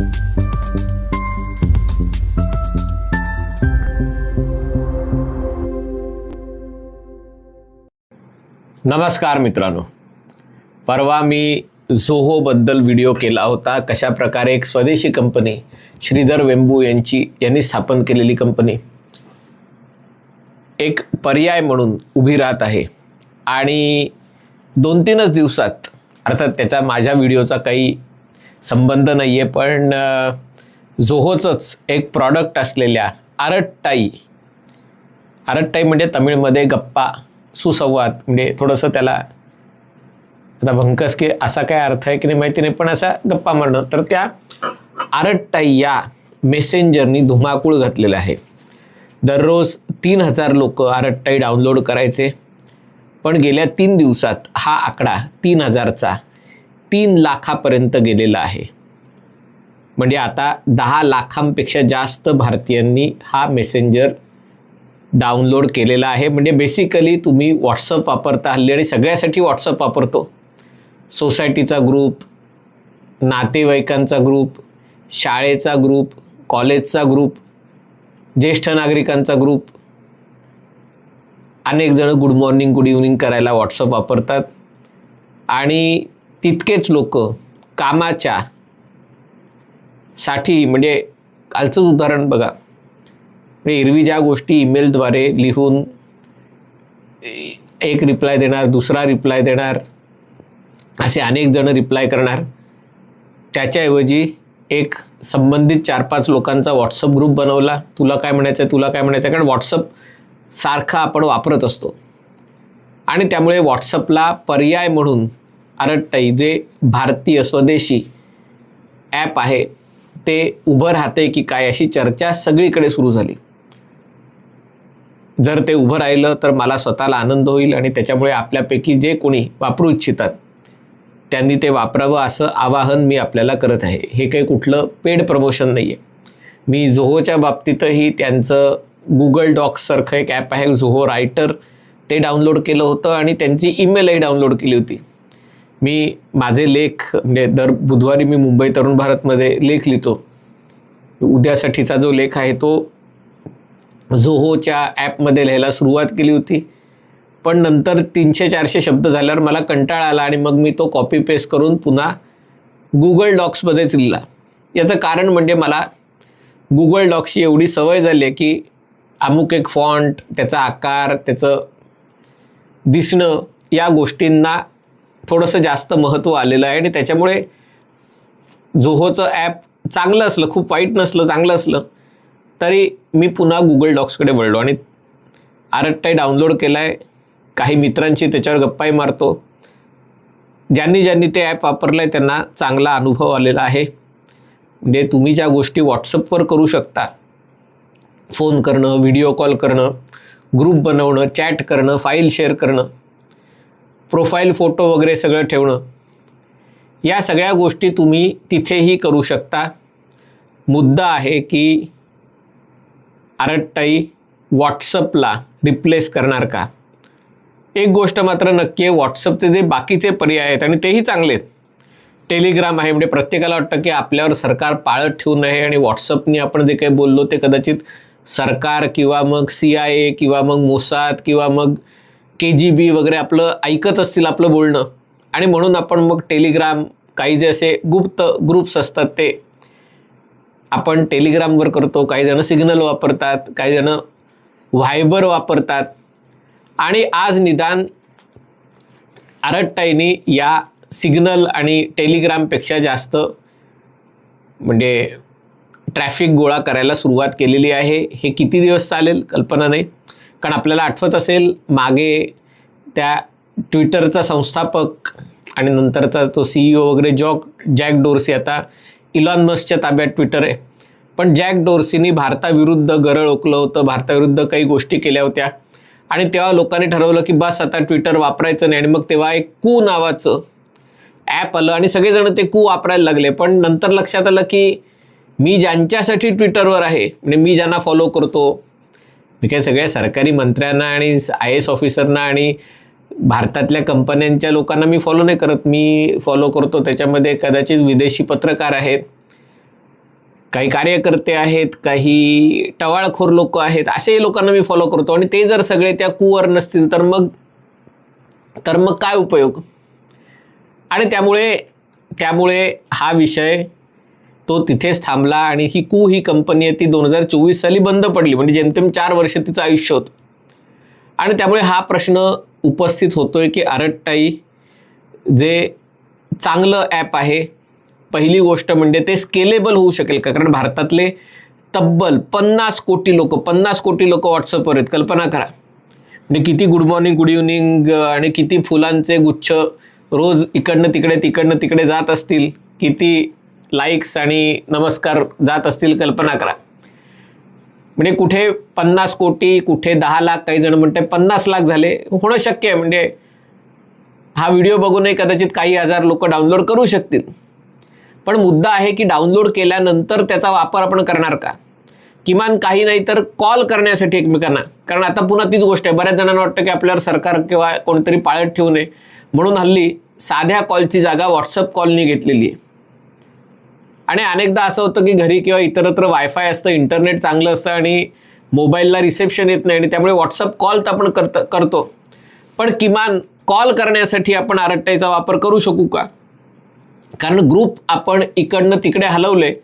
नमस्कार मित्रांनो. परवा मी झोहोबद्दल व्हिडिओ केला होता. कशा प्रकारे एक स्वदेशी कंपनी श्रीधर वेंबू यांची यांनी स्थापन केलेली कंपनी एक पर्याय म्हणून उभी राहत आहे. आणि दोन तीनच दिवसात अर्थात त्याचा माझ्या व्हिडिओचा काही संबंध नाही आहे पण झोहोचंच एक प्रॉडक्ट असलेल्या आरटटाई. आरटटाई म्हणजे तमिळमध्ये गप्पा सुसंवाद म्हणजे थोडंसं त्याला आता भंकस की असा काय अर्थ आहे की नाही माहिती नाही पण असा गप्पा मारणं. तर त्या आरटटाई या मेसेंजरनी धुमाकूळ घातलेला आहे. दररोज तीन हजार लोक आरटटाई डाउनलोड करायचे. पण गेल्या तीन दिवसात हा आकडा तीन हजारचा तीन लाखापर्यंत गेलेला आहे. म्हणजे आता दहा लाखांपेक्षा जास्त भारतीयांनी हा मेसेंजर डाउनलोड केलेला आहे. म्हणजे बेसिकली तुम्ही व्हॉट्सअप वापरता हल्ली आणि सगळ्यासाठी व्हॉट्सअप वापरतो. सोसायटीचा ग्रुप नातेवाईकांचा ग्रुप शाळेचा ग्रुप कॉलेजचा ग्रुप ज्येष्ठ नागरिकांचा ग्रुप अनेक जण गुड मॉर्निंग गुड इव्हनिंग करायला व्हॉट्सअप वापरतात. आणि तितकेच लोक कामाच्या साठी म्हणजे कालचंच उदाहरण बघा. म्हणजे एरवी ज्या गोष्टी ईमेलद्वारे लिहून एक रिप्लाय देणार दुसरा रिप्लाय देणार असे अनेक जण रिप्लाय करणार. त्याच्याऐवजी एक संबंधित चार पाच लोकांचा व्हॉट्सअप ग्रुप बनवला. तुला काय म्हणायचं आहे तुला काय म्हणायचं आहे कारण व्हॉट्सअप सारखा आपण वापरत असतो. आणि त्यामुळे व्हॉट्सअपला पर्याय म्हणून अरटटाई जे भारतीय स्वदेशी ॲप आहे ते उभं राहते की काय अशी चर्चा सगळीकडे सुरू झाली. जर ते उभं राहिलं तर मला स्वतःला आनंद होईल आणि त्याच्यामुळे आपल्यापैकी जे कोणी वापरू इच्छितात त्यांनी ते वापरावं असं आवाहन मी आपल्याला करत आहे. हे काही कुठलं पेड प्रमोशन नाही आहे मी झोहोच्या बाबतीतही त्यांचं गुगल डॉक्ससारखं एक ॲप आहे झोहो रायटर ते डाउनलोड केलं होतं आणि त्यांची ईमेलही डाउनलोड केली होती. मी माझे लेख म्हणजे दर बुधवारी मी मुंबई तरुण भारतमध्ये लेख लिहितो. उद्यासाठीचा जो लेख आहे तो झोहोच्या ॲपमध्ये लिहायला सुरुवात केली होती. पण नंतर तीनशे चारशे शब्द झाल्यावर मला कंटाळा आला आणि मग मी तो कॉपी पेस्ट करून पुन्हा गुगल डॉक्समध्येच लिहिला. याचं कारण म्हणजे मला गुगल डॉक्सची एवढी सवय झाली आहे की अमुक एक फॉन्ट त्याचा आकार त्याचं दिसणं या गोष्टींना थोडंसं जास्त महत्त्व आलेलं आहे आणि त्याच्यामुळे झोहोचं ॲप चांगलं असलं खूप वाईट नसलं चांगलं असलं तरी मी पुन्हा गुगल डॉक्सकडे वळलो आणि आरटटाई डाउनलोड केला आहे काही मित्रांशी त्याच्यावर गप्पाही मारतो. ज्यांनी ज्यांनी ते ॲप वापरलं आहे त्यांना चांगला अनुभव आलेला आहे. म्हणजे तुम्ही ज्या गोष्टी व्हॉट्सअपवर करू शकता फोन करणं व्हिडिओ कॉल करणं ग्रुप बनवणं चॅट करणं फाईल शेअर करणं प्रोफाईल फोटो वगैरे सगळं ठेवणं. या सगळ्या गोष्टी तुम्ही तिथेही करू शकता. मुद्दा आहे की आरटटाई व्हॉट्सअपला रिप्लेस करणार का? एक गोष्ट मात्र नक्की आहे व्हॉट्सअपचे जे बाकीचे पर्याय आहेत आणि तेही चांगले आहेत. टेलिग्राम आहे म्हणजे प्रत्येकाला वाटतं की आपल्यावर सरकार पाळत ठेवू नये आणि व्हॉट्सअपनी आपण जे काही बोललो ते कदाचित सरकार किंवा मग सी आय ए किंवा मग मोसाद किंवा मग के जी बी वगैरे आपलं ऐकत असतील आपलं बोलणं. आणि म्हणून आपण मग टेलिग्राम काही जे असे गुप्त ग्रुप्स असतात ते आपण टेलिग्रामवर करतो. काही जणं सिग्नल वापरतात काही जणं व्हायबर वापरतात. आणि आज निदान आरटटाईनी या सिग्नल आणि टेलिग्रामपेक्षा जास्त म्हणजे ट्रॅफिक गोळा करायला सुरुवात केलेली आहे. हे किती दिवस चालेल? कल्पना नाही. कारण आपल्याला आठवत असेल मागे त्या ट्विटरचा संस्थापक आणि नंतरचा तो सी ई ओ वगैरे जॉक जॅक डोर्सी आता इलॉन मस्कच्या ताब्यात ट्विटर आहे. पण जॅक डोर्सीनी भारताविरुद्ध गरळ ओकलं होतं भारताविरुद्ध काही गोष्टी केल्या होत्या. आणि तेव्हा लोकांनी ठरवलं की बस आता ट्विटर वापरायचं नाही. आणि मग तेव्हा एक कू नावाचं ॲप आलं आणि सगळेजण ते कू वापरायला लागले. पण नंतर लक्षात आलं की मी ज्यांच्यासाठी ट्विटरवर आहे म्हणजे मी ज्यांना फॉलो करतो मी काय सगळ्या सरकारी मंत्र्यांना आणि आय एस ऑफिसरना आणि भारतातल्या कंपन्यांच्या लोकांना मी फॉलो नाही करत. मी फॉलो करतो. त्याच्यामध्ये कदाचित विदेशी पत्रकार आहेत काही कार्यकर्ते आहेत काही टवाळखोर लोक आहेत असेही लोकांना मी फॉलो करतो. आणि ते जर सगळे त्या कुवर नसतील तर मग तर मग काय उपयोग? आणि त्यामुळे त्यामुळे हा विषय तो तिथेच थांबला आणि ही कू ही कंपनी आहे ती दोन हजार चोवीस साली बंद पडली. म्हणजे जेमतेम चार वर्ष तिचं आयुष्य होतं. आणि त्यामुळे हा प्रश्न उपस्थित होतोय की आरटटाई जे चांगलं ॲप आहे पहिली गोष्ट म्हणजे ते स्केलेबल होऊ शकेल का? कारण भारतातले तब्बल पन्नास कोटी लोक पन्नास कोटी लोक व्हॉट्सअपवर आहेत. कल्पना करा. म्हणजे किती गुड मॉर्निंग गुड इव्हनिंग आणि किती फुलांचे गुच्छ रोज इकडनं तिकडे तिकडनं तिकडे जात असतील किती लाईक्स आणि नमस्कार जात असतील कल्पना करा. म्हणजे कुठे पन्नास कोटी कुठे दहा लाख काही जण म्हणते पन्नास लाख झाले. होणं शक्य आहे. म्हणजे हा व्हिडिओ बघूनही कदाचित काही हजार लोक डाउनलोड करू शकतील. पण मुद्दा आहे की डाउनलोड केल्यानंतर त्याचा वापर आपण करणार का? किमान काही नाही तर कॉल करण्यासाठी एकमेकांना. कारण आता पुन्हा तीच गोष्ट आहे. बऱ्याच जणांना वाटतं की आपल्यावर सरकार किंवा कोणतरी पाळत ठेवू नये. म्हणून हल्ली साध्या कॉलची जागा व्हॉट्सअप कॉलनी घेतलेली आहे. आणि अनेकदा असं होतं की घरी किंवा इतरत्र वायफाय असतं इंटरनेट चांगलं असतं आणि मोबाईलला रिसेप्शन येत नाही आणि त्यामुळे व्हॉट्सअप कॉल तर आपण करत करतो. पण किमान कॉल करण्यासाठी आपण आरट्टाईचा वापर करू शकू का? कारण ग्रुप आपण इकडनं तिकडे हलवले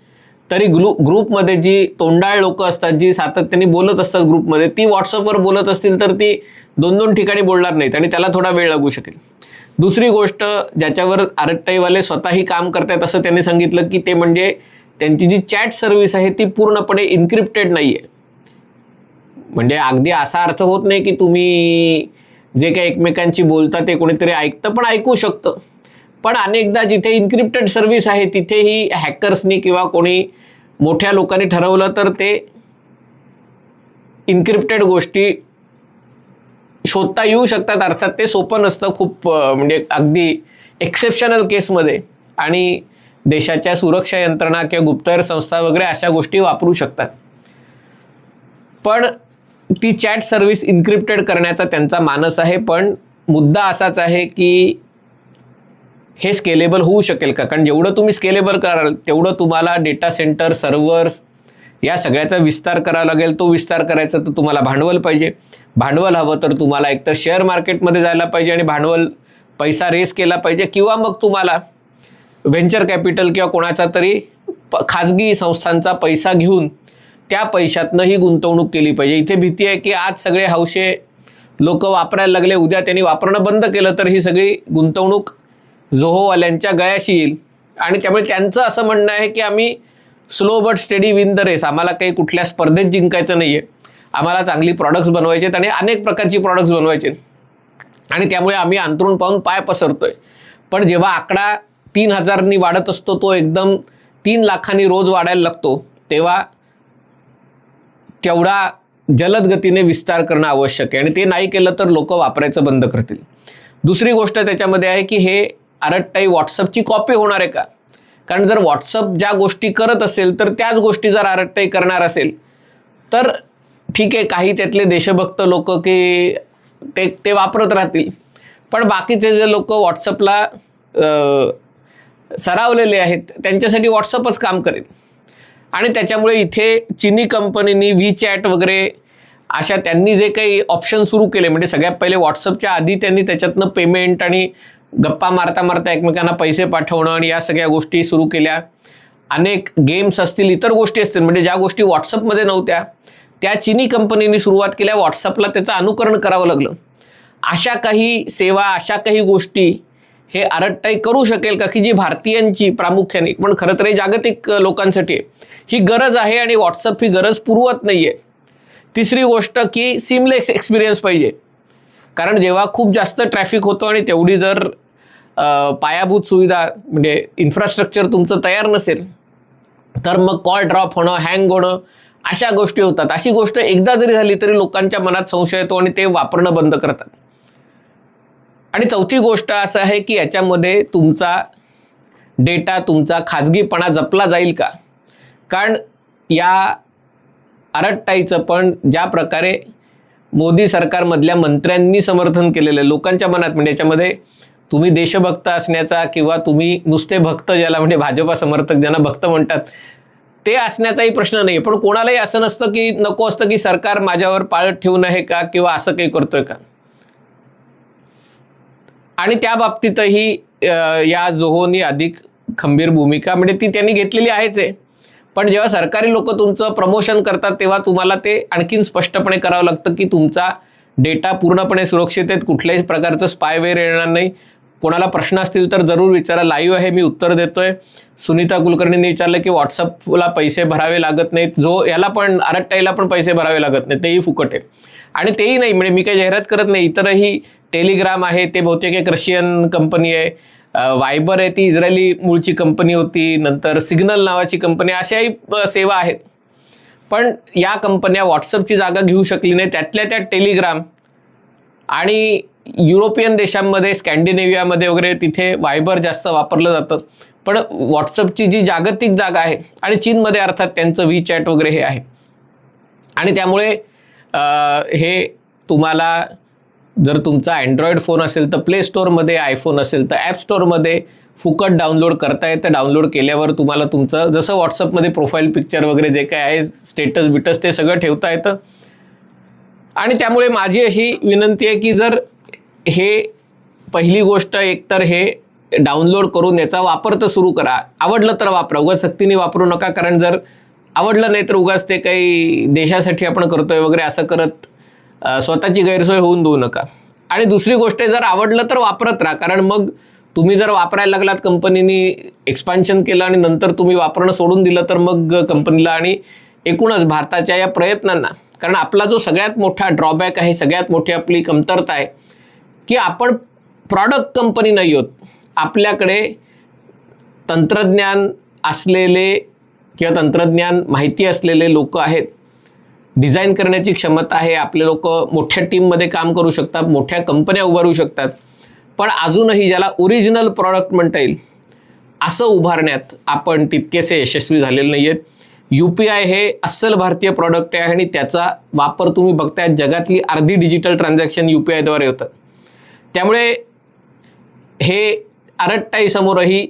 तरी ग्रु ग्रुपमध्ये जी तोंडाळ लोक असतात जी सातत्याने बोलत असतात ग्रुपमध्ये ती व्हॉट्सअपवर बोलत असतील तर ती दोन दोन ठिकाणी बोलणार नाहीत आणि त्याला थोडा वेळ लागू शकेल. दुसरी गोष्ट ज्याच्यावर आरट्टाईवाले स्वतःही काम करतायत असं त्यांनी सांगितलं की ते म्हणजे त्यांची जी चॅट सर्व्हिस आहे ती पूर्णपणे इन्क्रिप्टेड नाही आहे म्हणजे अगदी असा अर्थ होत नाही की तुम्ही जे काही एकमेकांची बोलता ते कोणीतरी ऐकतं पण ऐकू शकतं. पण अनेकदा जिथे इन्क्रिप्टेड सर्व्हिस आहे तिथेही हॅकर्सनी किंवा कोणी मोठ्या लोकांनी ठरवलं तर ते इन्क्रिप्टेड गोष्टी शोधता येऊ शकतात. अर्थात ते सोपं नसतं खूप म्हणजे अगदी एक्सेप्शनल केसमध्ये आणि देशाच्या सुरक्षा यंत्रणा किंवा गुप्तहेर संस्था वगैरे अशा गोष्टी वापरू शकतात. पण ती चॅट सर्व्हिस इन्क्रिप्टेड करण्याचा त्यांचा मानस आहे. पण मुद्दा असाच आहे की हे स्केलेबल होऊ शकेल का? कारण जेवढं तुम्ही स्केलेबल कराल तेवढं तुम्हाला डेटा सेंटर सर्व्हर्स या सगळ्याचा विस्तार करावा लागेल. तो विस्तार करायचा तर तुम्हाला भांडवल पाहिजे. भांडवल हवं तर तुम्हाला एकतर शेअर मार्केटमध्ये जायला पाहिजे आणि भांडवल पैसा रेस केला पाहिजे किंवा मग तुम्हाला व्हेंचर कॅपिटल किंवा कोणाचा तरी प खाजगी संस्थांचा पैसा घेऊन त्या पैशातनं ही गुंतवणूक केली पाहिजे. इथे भीती आहे की आज सगळे हौशे लोक वापरायला लागले उद्या त्यांनी वापरणं बंद केलं तर ही सगळी गुंतवणूक जोहोवाल्यांच्या गळ्याशी येईल. आणि त्यामुळे त्यांचं असं म्हणणं आहे की आम्ही slow but steady win the race आम्हाला काही कुठल्या स्पर्धेत जिंकायचं नाही आहे आम्हाला चांगली प्रॉडक्ट्स बनवायचे आहेत आणि अनेक प्रकारची प्रॉडक्ट्स बनवायचे आहेत आणि त्यामुळे आम्ही अंतरून पाहून पाय पसरतोय. पण जेव्हा आकडा तीन हजारनी वाढत असतो तो एकदम तीन लाखांनी रोज वाढायला लागतो तेव्हा तेवढा जलद गतीने विस्तार करणं आवश्यक आहे. आणि ते नाही केलं तर लोक वापरायचं बंद करतील. दुसरी गोष्ट त्याच्यामध्ये आहे की हे आरटटाई व्हॉट्सअपची कॉपी होणार आहे का? कारण जर व्हॉट्सअप ज्या गोष्टी करत असेल तर त्याच गोष्टी जर आरटटाई करणार असेल तर ठीक आहे काही त्यातले देशभक्त लोक की ते ते वापरत राहतील. पण बाकीचे जे लोक व्हॉट्सअपला सरावलेले आहेत त्यांच्यासाठी व्हॉट्सअपच काम करेल. आणि त्याच्यामुळे इथे चिनी कंपनीनी व्ही चॅट वगैरे अशा त्यांनी जे काही ऑप्शन सुरू केले म्हणजे सगळ्यात पहिले व्हॉट्सअपच्या आधी त्यांनी त्याच्यातनं पेमेंट आणि गप्पा मारता मारता एकमेकांना पैसे पाठवणं आणि या सगळ्या गोष्टी सुरू केल्या. अनेक गेम्स असतील इतर गोष्टी असतील म्हणजे ज्या गोष्टी व्हॉट्सअपमध्ये नव्हत्या त्या चिनी कंपनीने सुरुवात केल्या. व्हॉट्सअपला त्याचं अनुकरण करावं लागलं. अशा काही सेवा अशा काही गोष्टी हे आरटटाई करू शकेल का? की जी भारतीयांची प्रामुख्याने पण खरं तर हे जागतिक लोकांसाठी आहे. ही गरज आहे आणि व्हॉट्सअप ही गरज पुरवत नाही आहे तिसरी गोष्ट की सिमलेस एक्सपिरियन्स पाहिजे. कारण जेव्हा खूप जास्त ट्रॅफिक होतो आणि तेवढी जर पायाभूत सुविधा म्हणजे इन्फ्रास्ट्रक्चर तुमचं तयार नसेल तर मग कॉल ड्रॉप होणं हँग होणं अशा गोष्टी होतात. अशी गोष्ट एकदा जरी झाली तरी लोकांच्या मनात संशय येतो आणि ते वापरणं बंद करतात. आणि चौथी गोष्ट असं आहे की याच्यामध्ये तुमचा डेटा तुमचा खाजगीपणा जपला जाईल का? कारण या आरटटाईचं पण ज्या प्रकारे मोदी सरकारमधल्या मंत्र्यांनी समर्थन केलेलं आहे. लोकांच्या मनात म्हणजे याच्यामध्ये तुम्ही देशभक्त असण्याचा किंवा तुम्ही नुसते भक्त ज्याला म्हणजे भाजपा समर्थक ज्यांना भक्त म्हणतात ते असण्याचाही प्रश्न नाही पण कोणालाही असं नसतं की नको असतं की सरकार माझ्यावर पाळत ठेवून आहे का किंवा असं काही करतोय का? आणि त्या बाबतीतही या जोहोनी अधिक खंबीर भूमिका म्हणजे ती त्यांनी घेतलेली आहेच आहे. पण जेव्हा सरकारी लोक तुमचं प्रमोशन करतात तेव्हा तुम्हाला ते आणखीन स्पष्टपणे करावं लागतं की तुमचा डेटा पूर्णपणे सुरक्षित आहेत कुठल्याही प्रकारचं स्पायवेअर येणार नाही. कोणाला प्रश्न असतील तर जरूर विचारा. लाईव्ह आहे मी उत्तर देतोय. सुनीता कुलकर्णींनी विचारलं की व्हॉट्सअपला पैसे भरावे लागत नाहीत. जो याला पण आरट्टाईला पण पैसे भरावे लागत नाहीत. तेही फुकट आहे. आणि तेही नाही म्हणजे मी काही जाहिरात करत नाही. इतरही टेलिग्राम आहे ते बहुतेक एक रशियन कंपनी आहे. वायबर आहे ती इस्रायली मूळची कंपनी होती नंतर सिग्नल नावाची कंपनी अशाही सेवा आहेत. पण या कंपन्या व्हॉट्सअपची जागा घेऊ शकली नाही. त्यातल्या त्या टेलिग्राम आणि युरोपियन देशांमध्ये स्कॅन्डिनेव्हियामध्ये वगैरे तिथे वायबर जास्त वापरलं जातं. पण व्हॉट्सअपची जी जागतिक जागा आहे आणि चीनमध्ये अर्थात त्यांचं वी चॅट वगैरे हे आहे. आणि त्यामुळे हे तुम्हाला जर तुमचा अँड्रॉइड फोन असेल तर प्ले स्टोअरमध्ये आयफोन असेल तर ॲप स्टोअरमध्ये फुकट डाउनलोड करता येतं. डाउनलोड केल्यावर तुम्हाला तुमचं जसं व्हॉट्सअपमध्ये प्रोफाईल पिक्चर वगैरे जे काय आहे स्टेटस बिटस ते सगळं ठेवता येतं. आणि त्यामुळे माझी अशी विनंती आहे की जर हे पहिली गोष्ट एकतर हे डाउनलोड करून याचा वापर तर सुरू करा. आवडलं तर वापरा. उगाच सक्तीने वापरू नका कारण जर आवडलं नाही तर उगाच ते काही देशासाठी आपण करतोय वगैरे असं करत स्वतःची गैरसोय होऊन देऊ नका. आणि दुसरी गोष्ट जर आवडलं तर वापरत राहा. कारण मग तुम्ही जर वापरायला लागलात कंपनीनी एक्सपान्शन केलं आणि नंतर तुम्ही वापरणं सोडून दिलं तर मग कंपनीला आणि एकूणच भारताच्या या प्रयत्नांना कारण आपला जो सगळ्यात मोठा ड्रॉबॅक आहे सगळ्यात मोठी आपली कमतरता आहे की आपण प्रॉडक्ट कंपनी नाही आहोत आपल्याकडे तंत्रज्ञान असलेले किंवा तंत्रज्ञान माहिती असलेले लोक आहेत. डिझाईन करण्याची क्षमता आहे. आपले लोक मोठ्या टीममध्ये काम करू शकतात मोठ्या कंपन्या उभारू शकतात. पण अजूनही ज्याला ओरिजिनल प्रॉडक्ट म्हणता येईल असं उभारण्यात आपण तितकेसे यशस्वी झालेले नाही आहेत यू पी आय हे अस्सल भारतीय प्रॉडक्ट आहे आणि त्याचा वापर तुम्ही बघताय जगातली अर्धी डिजिटल ट्रान्झॅक्शन यू पी आयद्वारे होतं. त्यामुळे हे आरट्टाईसमोरही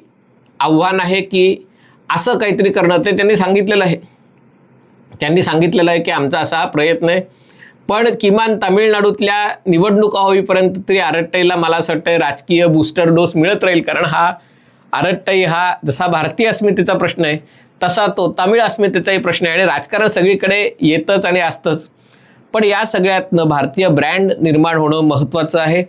आव्हान आहे की असं काहीतरी करणं ते त्यांनी सांगितलेलं आहे. त्यांनी सांगितलेलं आहे की आमचा असा हा प्रयत्न आहे. पण किमान तामिळनाडूतल्या निवडणुका होईपर्यंत तरी आरट्टाईला मला असं वाटतं राजकीय बूस्टर डोस मिळत राहील. कारण हा आरट्टाई हा जसा भारतीय अस्मितेचा प्रश्न आहे तसा तो तामिळ अस्मितेचाही प्रश्न आहे. आणि राजकारण सगळीकडे येतंच आणि असतंच. पण या सगळ्यातनं भारतीय ब्रँड निर्माण होणं महत्त्वाचं आहे.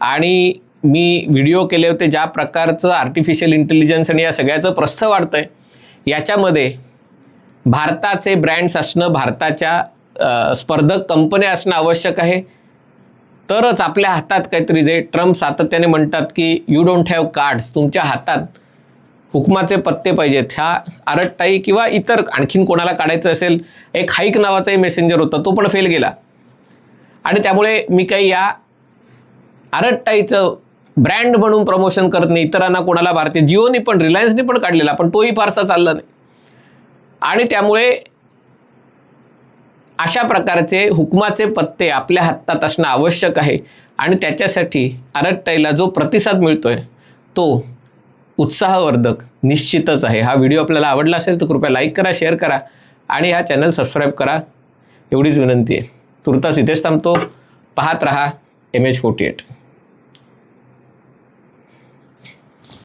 आणि मी व्हिडिओ केले होते ज्या प्रकारचं आर्टिफिशियल इंटेलिजन्स आणि या सगळ्याचं प्रस्थ वाढतं आहे याच्यामध्ये भारताचे ब्रँड्स असणं भारताच्या स्पर्धक कंपन्या असणं आवश्यक आहे. तरच आपल्या हातात काहीतरी जे ट्रम्प सातत्याने म्हणतात की यू डोंट हॅव कार्ड्स तुमच्या हातात हुकमाचे पत्ते पाहिजेत. ह्या आरटताई किंवा इतर आणखीन कोणाला काढायचं असेल एक हाईक नावाचाही मेसेंजर होता तो पण फेल गेला. आणि त्यामुळे मी काही या आरटताईचं ब्रँड म्हणून प्रमोशन करत नाही इतरांना कोणाला भारतीय जिओनी पण रिलायन्सनी पण काढलेला पण तोही फारसा चालला नाही. आणि त्यामुळे अशा प्रकारचे हुकमाचे पत्ते आपल्या हातात असणं आवश्यक आहे. आणि त्याच्यासाठी आरट्टाईला जो प्रतिसाद मिळतोय तो उत्साहवर्धक निश्चितच आहे. हा व्हिडिओ आपल्याला आवडला असेल तर कृपया लाईक करा शेअर करा आणि हा चॅनल सबस्क्राईब करा. एवढीच विनंती आहे. तुर्तास इथेच थांबतो. पाहत रहा एम एच फोर्टी एट